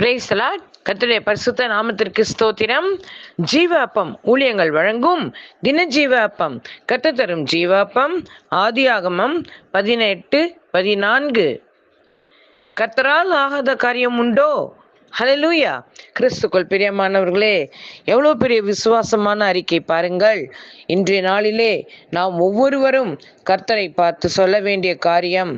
பிரேசலா கத்துடைய பரிசுத்த நாமத்திற்கு ஸ்தோத்திரம். ஜீவ அப்பம் ஊழியங்கள் வழங்கும் தின ஜீவ அப்பம் கத்த தரும் ஜீவ அப்பம் ஆதியாகமம் பதினெட்டு பதினான்கு. கர்த்தரால் ஆகாத காரியம் உண்டோ? ஹலலூயா கிறிஸ்துக்குள் பிரியமானவர்களே எவ்வளோ பெரிய விசுவாசமான அறிக்கை பாருங்கள். இன்றைய நாளிலே நாம் ஒவ்வொருவரும் கர்த்தரை பார்த்து சொல்ல வேண்டிய காரியம்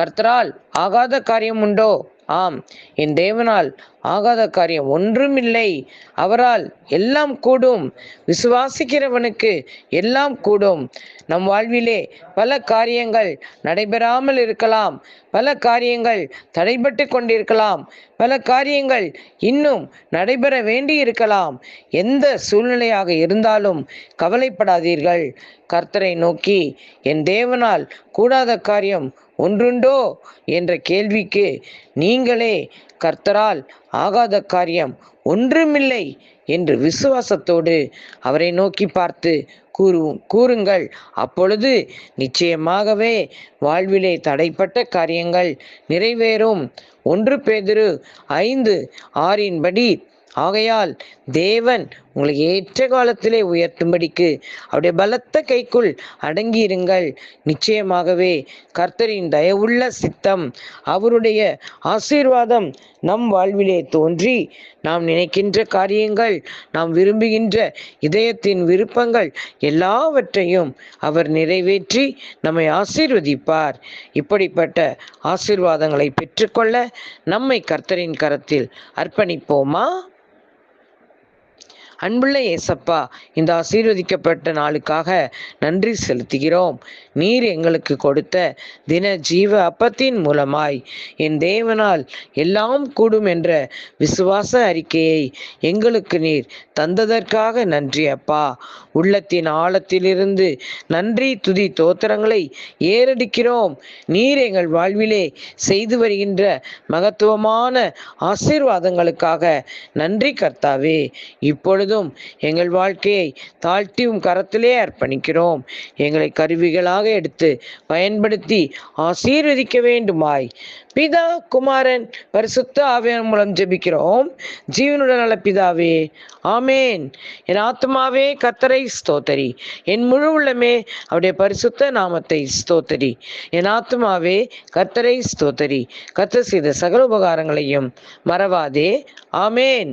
கர்த்தரால் ஆகாத காரியம் உண்டோ? ஆம் என் தேவனால் ஆகாத காரியம் ஒன்றுமில்லை. அவரால் எல்லாம் கூடும். விசுவாசிக்கிறவனுக்கு எல்லாம் கூடும். நம் வாழ்விலே பல காரியங்கள் நடைபெறாமல் இருக்கலாம். பல காரியங்கள் தடைபட்டு கொண்டிருக்கலாம். பல காரியங்கள் இன்னும் நடைபெற வேண்டி இருக்கலாம். எந்த சூழ்நிலையாக இருந்தாலும் கவலைப்படாதீர்கள். கர்த்தரை நோக்கி என் தேவனால் கூடாத காரியம் ஒன்றுண்டோ? என்ற கேள்விக்கு நீங்களே கர்த்தரால் ஆகாத காரியம் ஒன்றுமில்லை என்று விசுவாசத்தோடு அவரை நோக்கி பார்த்து கூறு கூறுங்கள். அப்பொழுது நிச்சயமாகவே வாழ்விலே தடைப்பட்ட காரியங்கள் நிறைவேறும். ஒன்று பேதிரு ஐந்து ஆறின்படி ஆகையால் தேவன் உங்களை ஏற்ற காலத்திலே உயர்த்தும்படிக்கு அவருடைய பலத்த கைக்குள் அடங்கியிருங்கள். நிச்சயமாகவே கர்த்தரின் தயவுள்ள சித்தம் அவருடைய ஆசீர்வாதம் நம் வாழ்விலே தோன்றி நாம் நினைக்கின்ற காரியங்கள் நாம் விரும்புகின்ற இதயத்தின் விருப்பங்கள் எல்லாவற்றையும் அவர் நிறைவேற்றி நம்மை ஆசீர்வதிப்பார். இப்படிப்பட்ட ஆசீர்வாதங்களை பெற்றுக்கொள்ள நம்மை கர்த்தரின் கரத்தில் அர்ப்பணிப்போமா? அன்புள்ள ஏசப்பா இந்த ஆசீர்வதிக்கப்பட்ட நாளுக்காக நன்றி செலுத்துகிறோம். நீர் எங்களுக்கு கொடுத்த தின ஜீவ அப்பத்தின் மூலமாய் என் தேவனால் எல்லாம் கூடும் என்ற விசுவாச அறிக்கையை எங்களுக்கு நீர் தந்ததற்காக நன்றி அப்பா. உள்ளத்தின் ஆழத்திலிருந்து நன்றி துதி தோத்திரங்களை ஏறடிக்கிறோம். நீர் எங்கள் வாழ்விலே செய்து வருகின்ற மகத்துவமான ஆசீர்வாதங்களுக்காக நன்றி கர்த்தாவே. இப்பொழுது முழுவதும் எங்கள் வாழ்க்கையை தாழ்த்தியும் கரத்திலே அர்ப்பணிக்கிறோம். எங்களை கருவிகளாக எடுத்து பயன்படுத்தி ஆசீர்வதிக்க வேண்டுமாய். பிதா குமாரன் பரிசுத்த ஆவியன் மூலம் ஜெபிக்கிறோம். ஜீவனுடன் நல பிதாவே ஆமேன். என் ஆத்மாவே கத்தரை ஸ்தோத்தரி. என் முழு உள்ளமே அவருடைய பரிசுத்த நாமத்தை ஸ்தோத்தரி. என் ஆத்மாவே கத்தரை ஸ்தோத்தரி. கத்த செய்த சகல உபகாரங்களையும் மறவாதே. ஆமேன்.